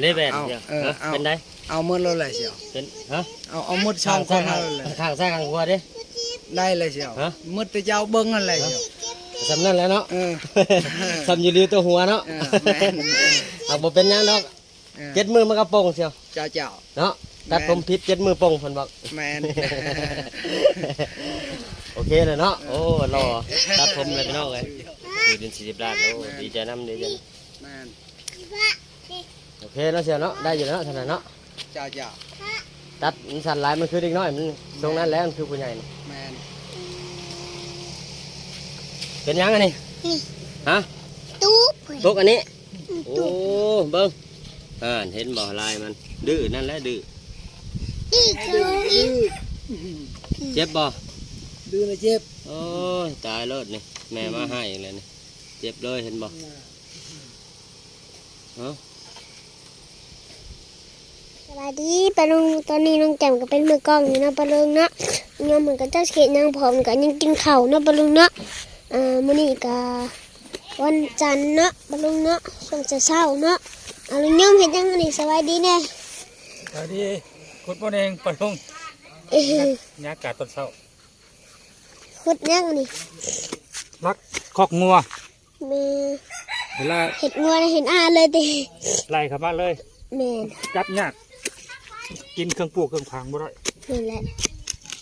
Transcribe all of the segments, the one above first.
ได้แบนเอาเดียวเออฮะเอา เป็นไดเอาหมืดแล้วเลยเชียวเป็นฮะเอาเอาหมืดช่องคนเอาเลยข้างซ้ายข้างขวาเด้ได้เลยเชียวฮะ หมืดแต่เจ้าเบิ้งอะไรเชียวสำนั่นแหล้วเนาะเออ สำอยู่ริวตัวหัวเนาะเออแม่น เอาบ่เป็นหยังดอกเออเจ็ดมือมันก็โป่งเชียวเจ้าเจ้า เนาะตัดผมผิดเจ็ดมือโป่งเพิ่นบอก แมน โอเคเลยเนาะ โอ้รอตัดผมเลยพี่น้องเลยอยู่ดินสี่สิบล้านโอ้ดีใจน้ำดีใจแมน โอเคเนาะเชียวเนาะได้อยู่แล้วเท่านั้นเนาะเจ้าเจ้าตัดมันสั่นหลายมันคือเด็กน้อยมันตรงนั้นแล้วมันคือผู้ใหญ่นี่แมนเป็นหยังอันนี้นี่ ฮะตู้ตกอันนี้ โอ้เบิ้งอ่าเห็นบ่ลายมัน ดื้อนั่นแหละดื้อดีคือเจ็บบ่ดื้อนะเจ็บโอ้ยตายเลยนี่แม่มาให้เลยนี่เจ็บเลยเห็นบ่เอ้าส วัสดีปาลุงตอนนี้น้องแจ่มก็เป็นมือกล้องอยู่นะปาลุงเนาะยังเหมือนกับเจ้าเขตนางผมกันยังกินข้าวเนาะปาลุงเนาะอ่ามื้อนี้ก็วันจันทร์เนาะปาลุงเนาะช่วงเช้าๆเนาะอาลุงย่อมเห็นยังนี่สวัสดีแน่สวัสดีคุณพ่อเองปะลุงเอ้ยยากาศตอนเช้าขุดยังนี่รักคอกงัวแม่เวลาเห็ดงัวนะเห็นอาเลยติไล่เข้ามาเลยแม่นจับยาก กินเครื่องปลูกเครื่องพังบ่ได้นี่แหละ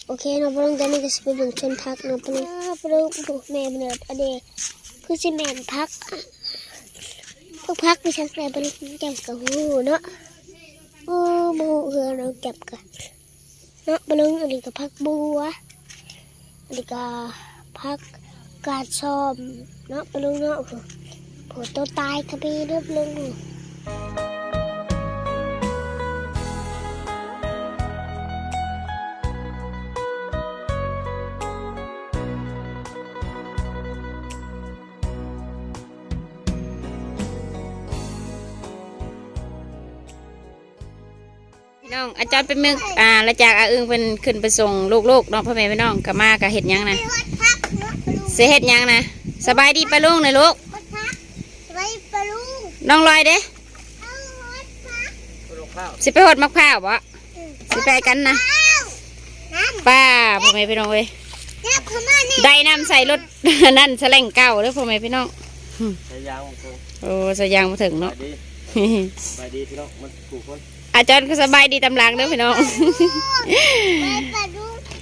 โอเคเนาะปลงตอนนี้ก็สิไปเบิ่งชนพักเนาะปาลุงอ้าปาลุงโอ้แม่มันเนิดอเดคือสิแม่นพักพวกพักไปชักแต่บริแก็บกับหูเนาะโอ้โมเหือเราเก็บกันเนาะบริอันนี้ก็พักบัวอันนี้ก็พักกาดซ้อมเนาะบริเนาะโอ้โหโผล่ตัวตายกระบี่เรียบลง น้องอาจารย์เป็นเมืองอ่าแล้วจากอาอึงเป็นขึ้นไปส่งลูกๆเนาะพ่อแม่พี่น้องก็มากับเห็ดหยังนะเสียเห็ดหยังนะสบายดีปะลุงนะลูกไว้ปลุงน้องลอยเด้ลูกข้าวสิไปหดมะพร้าวบ่สิไปกันนะป้าพ่อแม่พี่น้องเว้ยน้ำขมาเนี่ยได้น้ำใส่รถนั่นแสลงเก่าเด้อพ่อแม่พี่น้องใช้ยางมันคงโอ้สยางมาถึงไปเนาะดีไปดีพี่น้องมันกูคน อาจารย์ก็สบายดีตำลังเด้อพี่น้อง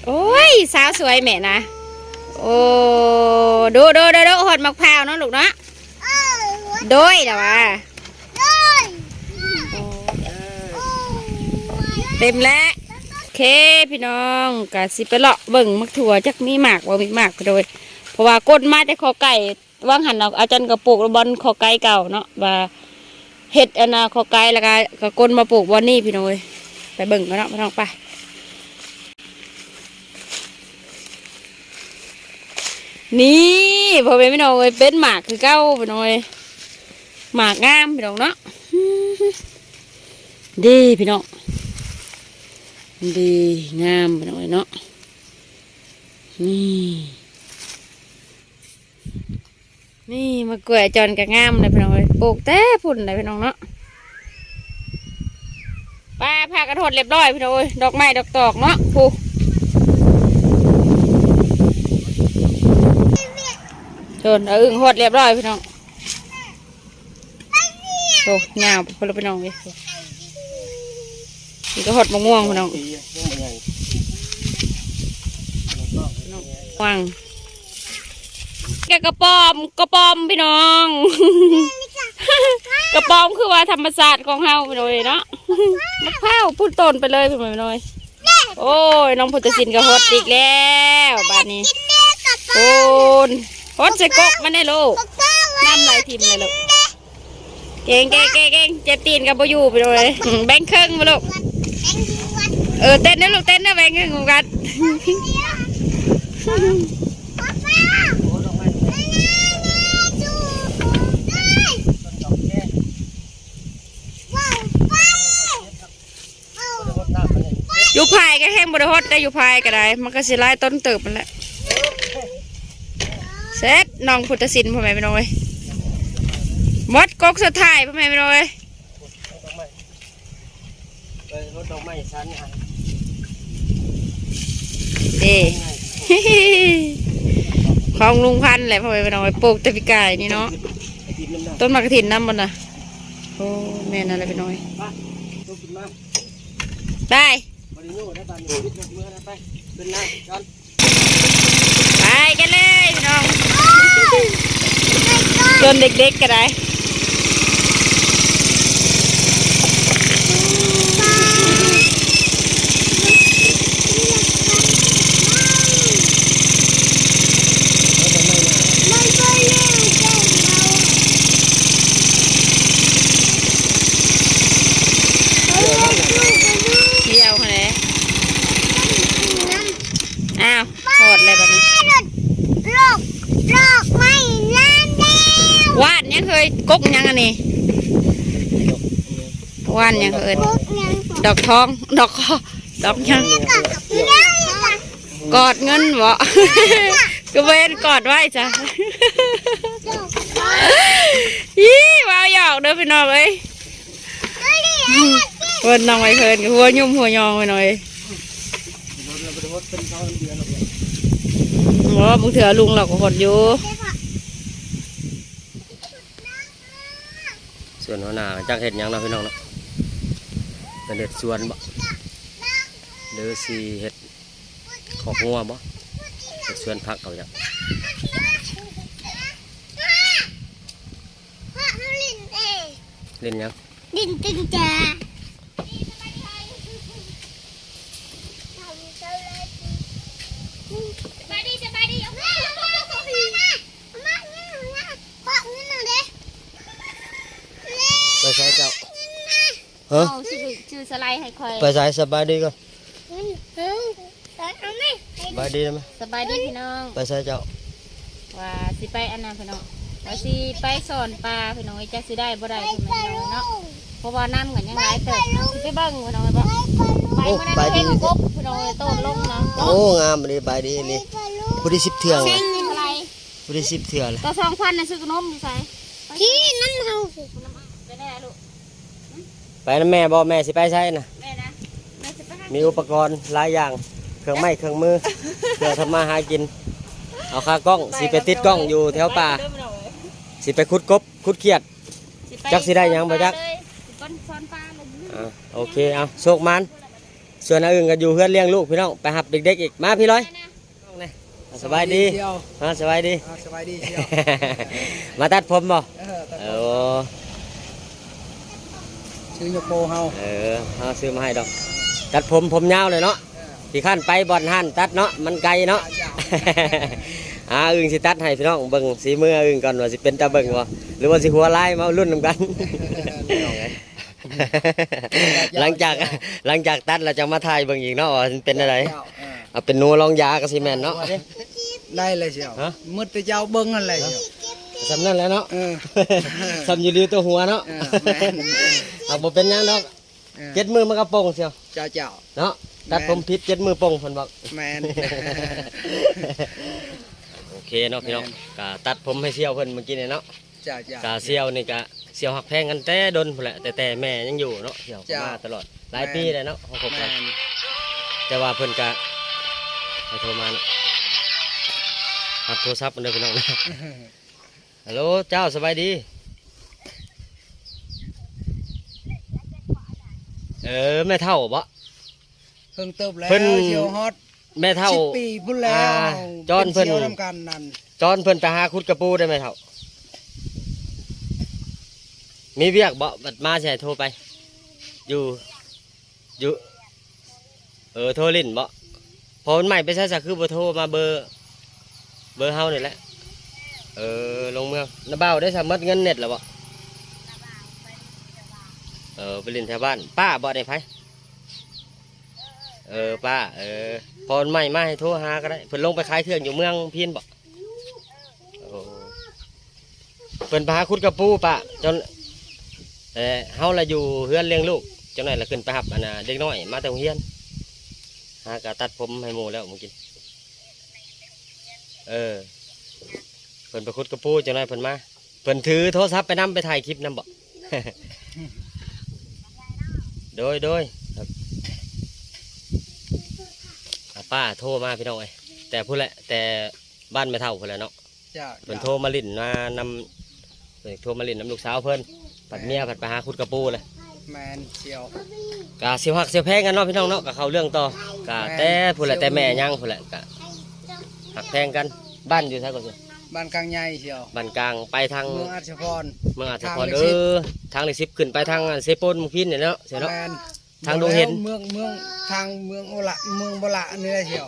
โอ้ยสาวสวยแม่นะ โอ้ดูดูดูดูหดมะพร้าวเนาะลูกเนาะโดยเดี๋ยวว่าเต็มแล้วโอเคพี่น้องกะสิไปเลาะเบิ่งมักถั่วจักมีหมากว่ามีหมากก็โดย เพราะว่าก้นมาแต่ขอไก่ว่างหันเอาอาจารย์ก็ปลูกบอลขอไก่เก่าเนาะว่า เห็ดอนนาขอไก่แล้วก็ก็ก้นมาปลูกบอลนี่พี่น้อยไปเบิ่งกันเนาะพี่น้องไปนี่พอเป็นพี่น้องเอ้ยเป็นหมากคือเก้าพี่น้อยหมากงามพี่น้องเนาะดีพี่น้องดีงามพี่น้องเอ้ยเนาะนี่ นี่มากล้วยจอนก็งามเลยพี่น้องเอ้ยปลูกแต่พุ่นเลยพี่น้องเนาะป้าพากระโดดเรียบร้อยพี่น้องเอ้ยดอกไม้ดอกตอกเนาะผูโดนเอาอึ่งหดเรียบร้อยพี่น้องโอ้ยาวพลพี่น้องเลยนี่ก็หดมะม่วงพี่น้องปียังไงวง แกกระป๋อมกระป๋อมพี่น้อง กระป๋อมคือว่าธรรมศาสตร์ของเฮาพี่น้องเอ้ยเนาะมะพร้าวพูดต้นไปเลยพี่น้องโอ้ยน้องพุทธศิลป์ก็หดอีกแล้วบ้านนี้โอนหดใส่กกมันได้ลูกน้ำลายทิมเลยลูกเก่งเก่งเก่งเก่งเจ็บตีนกับโบอยูไปเลยแบงค์ครึ่งมาลูกเออเต้นนะลูกเต้นนะแบงค์ครึ่องกัน อยู่ภาย ก็แห้งบริฮดได้อยู่ภายก็ได้ มันก็สิไล่ต้นเติบมันแหละเสร็จน้องพุทธศิลป์พ่อแม่พี่น้องเอ้ยหมดกกสุดท้ายพ่อแม่พี่น้องเอ้ยไปรถดอกไม้ชั้นอะเด้ของลุงพันธุ์แหละพ่อไปน้องไปปลูกแต่ปีกายนี่เนาะไอ้ดินน้ำหนักต้นมะกระถินน้ำมันน่ะโอ้แม่นั่นแหละพี่น้อยมาลุกขึ้นมาไป บริโภคได้บานนี้ยึดยกมือนะไปขึ้นหน้าจอนไปกันเลยพี่น้องจนเด็กๆก็ได้เที่ยวคนไหนอ้าวโหดเลยแบบนี้ โลกโลกไม่ล้านแล้ว ว่าน ยังเคยกกยังอันนี้ว่านยังเคยพวกยังดอกทอง ดอกคอดอกยังไม่ได้ค่ะกอดเงินบ่ก็เวนกอดไว้จ้ะยี่ว้าวหยอกเด้อพี่น้องเอ้ยเพิ่นน้องไว้เพิ่นกับหัวยุ่มหัวยองไปหน่อยโอ้มึงเถื่อลุงเราก็หดอยู่ ส่วนหัวหน้าจักเห็ดยังเนาะพี่น้องเนาะเป็นเห็ดสวนบ่หรือสีเห็ดขอกงัวบ่เห็ดสวนผักเขาจ้ะพ่อเขาเล่นเองเล่นหยังดินตึงจ้าสบายดีสบายดีเอามาเอามาเอามาเอามาเอามาเอามาขอเงินหน่อยเด้ ไปใช้เจ้าฮะ เอาชื่อชื่อ สไลด์ให้คอยไปใช้สบายดีก็เงินเงินเอาไหมสบายดีไหมสบายดีพี่น้อง ไปใช้เจ้า ว่าสิไปอันนั้นพี่น้องว่าสิไปสอนปลาพี่น้องจะสิได้บ่ได้พี่น้องเนาะเพราะว่าน้ำกันยังหลายเติบเนาะสิไปเบิ่งพี่น้องบ่ไปเมื่อนั้นเห็นกบพี่น้องโตดลงนะโอ้งามเลยบายดีเลยพอดีสิบเถื่องเซ็เลยงนี่เท่าไหร่พอดีสิบเถื่อเลยตัวสองพันน่ะซื้อขนมอยู่ไสที่นั่นเขาไปแน่ลูก ไปนะแม่บ่แม่สิไปใช้นะแม่นะแม่สิไปหามีอุปกรณ์หลายอย่างเครื่องไม้เครื่องมือเครื่องทำมาหากิน เอาคากล้องสิไปติดกล้องอยู่แถวป่าสิไปขุดกบขุดเขียด ไปจักสิได้หยังบ่จัก เลยสิไปสอนปลาเลยอ่าโอเคเอาโชคมันส่วนอันอื่นก็อยู่เพื่อนเลี้ยงลูกพี่น้องไปหับเด็กๆอีกมาพี่ร้อยสบายดีเที่ยวอ่าสบายดี อ่าสบายดีเที่ยว มาตัดผมบ่เออแต่เออ ชื่อยกโปเฮาเออเอาซื้อมาให้ดอก ตัดผมผมยาวเลยเนาะที่ขั้นไปบอลหันตัดเนาะมันไกลเนาะอ่าอึ่งสิตัดให้พี่น้องเบิ่งสีมืออึ่งก่อนว่าสิเป็นตาเบิ่งบ่หรือว่าสิหัวลายมารุ่นนำกัน หลังจากหลังจากตัดเราจะมาถ่ายเบิ่งอีกเนาะว่ามันเป็นอะไรเจ้าเออเอาเป็นนัวลองยาก็สิแม่นเนาะได้เลยเชียวฮะมืดแต่เจ้าเบิ้งนั่นเลยเชียวสำนั่นแหล้วเนาะเออสำอยู่ริวตัวหัวเนาะ เออแม่นเอาบ่เป็นหยังดอกเออเจ็ดมือมันก็โป่งเชียวเจ้าเจ้า เนาะตัดผมผิดเจ็ดมือโป่งเพิ่นบอก แมน โอเคเนาะพี่น้องก็ตัดผมให้เสี่ยวเพิ่นเมื่อกี้เนี่ยเนาะเจ้าเจ้า กาเสี่ยวนี่กะเสี่ยวหักแพงกันแต่ดนพุ่นแหละแต่แต่แม่ยังอยู่เนาะเสี่ยวก็จ้ะ มาตลอดหลายปีเลยเนาะเขาคบแมกัน นแต่ว่าเพิ่นกะให้โทรมาเนาะรับโทรศัพท์มันเด้อพี่น้องนะ ฮัลโหลเจ้าสบายดี ออแม่เท่าบ่ เพิ่งเติบแล้วเพิ่น เชียวฮอตแม่เท่า สิบปีพุ่นแล้วอ่าจอนเพิ่นเชียวทำกันนั่นจอนเพิ่นไปหาคุดกระปูได้ไหมเท่า มีเวียกบ่บัดมาใช่โทรไป อยู่อยู่เออโทรลิ้นบ่พอมันใหม่ไปใช้สักคือบ่โทรมาเบอร์ เบอร์เฮานี่แหละ เออลงเมืองน้าเบ้าได้สามารถเงินเน็ตแล้วบ่เออไปเล่นแถวบ้าน ป้าบ่ได้ไผเออป้า เออพอมันใหม่มาให้โทรหาก็ได้เพิ่นลงไปขายเครื่องอยู่เมืองพีนบ่โอ้เพิ่นไปหาคุดกระปูป้าจนเออเฮาละอยู่เฮือนเลี้ยงลูกจังไหนละขึ้นไปหับอันน่ะเด็กน้อยมาแต่โรงเรียนหากะตัดผมให้หมูแล้วมื่อกี้เออเพิ่นไปคุดกระปูจังไหนเพิ่นมาเพิ่นถือโทรศัพท์ไปนํไปถ่ายคลิปนํบ่ โดยโดยป้าโทรมาพี่น้องไอ้แต่พูดแหละ แต่บ้านไม่เท่าพูดแหละเนาะเพิ่นโทรมาลิ่นมานำเพิ่นโทรมาลิ่นนำลูกสาวเพื่อนผัดเมียผัดปลาหาคุดกระปูเลยแมนเชียวกาเสียวหักเสียวแพงกันเนาะพี่น้องเนาะกับเขาเรื่องต่อกาแต่พูดแหละแต่แม่ยังพูดแหละกะหักแพงกันบ้านอยู่ใช่ก่อน บ้านกลางใหญ่เชียวบ้านกลางไปทางเมืองอัชพร เมืองอาจจะทางพอเลเอขสิบ อทางเลขสิบขึ้นไปทางเซโปนมุงพินเนี่ยเนาะเสียเนาะ แมนทางดงเห็น เมืองเมืองทางเมืองโอละเมืองโบละนี่แหละเชียว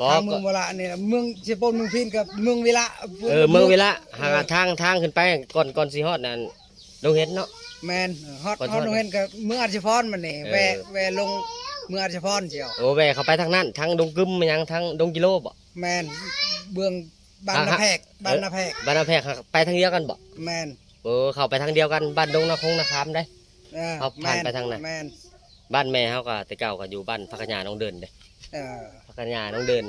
บอทากงเมืองโบละนี่แหละเมืองเชปนเมืองพินกับเมืองวิละเออเมืองเวลาหาทางทางขึ้นไปก่อนก่อนสีฮอดนั่นดงเห็นเนาะ แมนฮอตก่อนฮอตฮอดดงเห็นกับเมืองอัชพรมันนี่เออ แวะแวะลงเมืองอัชพรเชียว โอ้แวเข้าไปทางนั้นทางดงกึมมันยังทางดงกิโลบ่แมนเบือง บ้านอ่านาฮะแพกบ้านนาแพกบ้านนาแพกไปทางเดียวกันบ่แมนเออเข้าไปทางเดียวกันบ้านดงนาคงนาคามได้เออเอาผ่านแม่ไปทางไหนแมนบ้านแม่เฮาก็แต่เก่าก็อยู่บ้านพักญาน้องเดินเด้เออพักญาน้องเดิน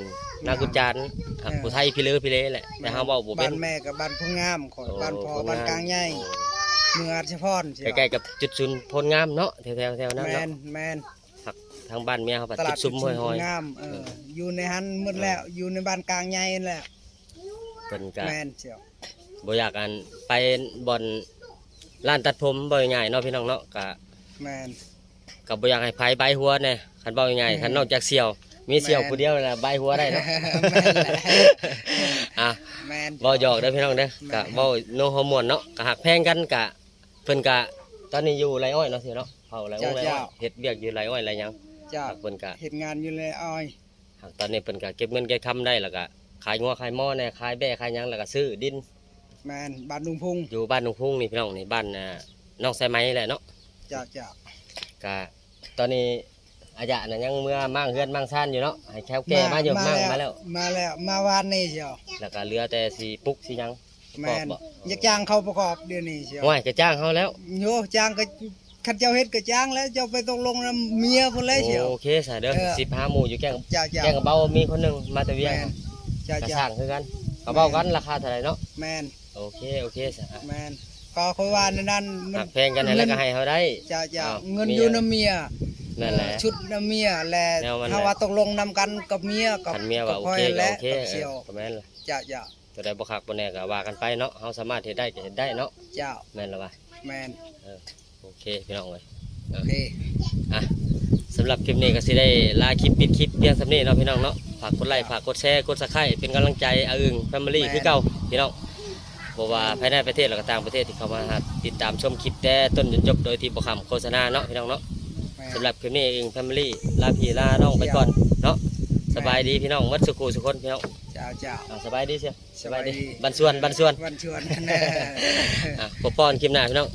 นากุจานครับเออผู้ไทยพี่เลือพี่เลแหละแต่เฮาเว้าบ่เป็บ้านนแม่กับบ้านพุ่งงามของโอ้บ้านพ่อโอ้บ้านกลางใหญ่เมืองอัชพรเชียวใกล้ๆกับจุดศูนย์พลงามเนาะแถวๆแถวนั้นแมเนาะนแมนทางบ้านเมียเขาปัดตจุลาดดซุ้มห้อยพุ่งงามเอออยู่ในหันหมืดแล้วอยู่ในบ้านกลางใหญ่นั่นแหละๆ เป็นกะแมนเชียวบ่อยากกันไปบ่อนร้านตัดผมบ่ง่ายๆเนาะพี่น้องเนาะกะแมนกับบ่อยากให้ไผใบหัวแน่คันบ่ง่ายๆคันนอกจากเสี่ยว มีเสี่ยวแม่น ผู้เดียวนั่นแหละใบหัวได้เนาะ แม่นแหละอะ แมนบ่หยอกเด้อพี่น้องเด้อกะแม่นบ่โนฮอร์โมนเนาะกะหักแพงกันกะเพิ่นกะตอนนี้อยู่ไรอ้อยเนาะเสิเนาะเผาไรอ้อยไรอ้อยเฮ็ดเวียกอยู่ไรอ้อยไรหยังเจ้าหักเพิ่นกะเห็นงานอยู่เลยอ้อยหักตอนนี้เพิ่นกะเก็บเงินเก็บคำได้แล้วก็ ขายงัวขายหม้อแน่ขายแบ่ขายหยังแล้วก็ซื้อดิน แมนบ้านลุงพุงอยู่บ้านหนองพุ่งนี่พี่น้องนี่บ้านอ่าน้องไซไหมแหละเนาะเจ้าเจ้ากะตอนนี้อาญะน่ะยังเมื่อมั่งเฮือนมั่งซ่านอยู่เนาะให้แคล้วแก่มาอยู่มั่งมาแล้ว มาแล้วมาวานนี่เชียวแล้วก็เหลือแต่สีปุกสีหยัง แมประกอบนบ่ อยากจ้างเขาประกอบเดี๋ยวนี้เชียวห่วยก็จ้างเขาแล้วโยจ้างก็ขันเจ้าเฮ็ดก็จ้างแล้วเจ้าไปตกลงนํเมียพุ่นเลยเชียว โอเคสาเด้อเออ สิบห้าหมู่อยู่แกงเจ้าเจ้าแกงกับเบามีคนหนึ่งมาแต่เวียงแมนเจ้ากระเจ้าสร้างคือกันกับเบากันราคาเท่าไหร่เนาะแมนโอเคโอเคสาแมนก็คอยว่าในนั้นมัหันกแพงกันให้แล้วก็ให้เขาได้เจ้าเจ้าอ้าวเงินมีอยู่นํเมียนั่นแหละเออชุดนํเมียและแนวมันแหละถ้าว่าตกลงนํกันกับเมียกับคันเมียว่าโอกับเคพ่ก็และโอเคกับเอเสี่ยอวก็แม่นล่ะเจ้าเจ้าตัวใดบ่คักบ่แน่ก็ว่ากันไปเนาะเฮาสามารถเฮ็ดได้ก็เฮ็ดได้เนาะเจ้าแม่นและว่าแมนโอเคพี่น้องเอ้ยโอเคอะสำหรับคลิปนี้ก็สิได้ลาคลิปปิดคลิปเพียงสำนี้เนาะพี่น้องเนาะฝากกดไลค์ฝากกดแชร์กดซับสไครต์เป็นกำลังใจอาอึงแฟมิลี่คือเก่าพี่น้องบอกว่าภายในประเทศแล้วก็ต่างประเทศที่เข้ามาหาติดตามชมคลิปแต่ต้นจนจบโดยที่บ่คำโฆษณาเนาะพี่น้องเนาะแม่นสำหรับคลิปนี้เองแฟมิลี่ลาพี่ลาน้องไปก่อนเนาะสบายดีพี่น้องวัดสุขุสุคนพี่น้องเจ้าเจ้าอ่าสบายดีเชียวสบายดีสบายดีบันส่วนบันส่วนวันชวนแน่อะปกป้อนคลิปหน้าพี่น้อง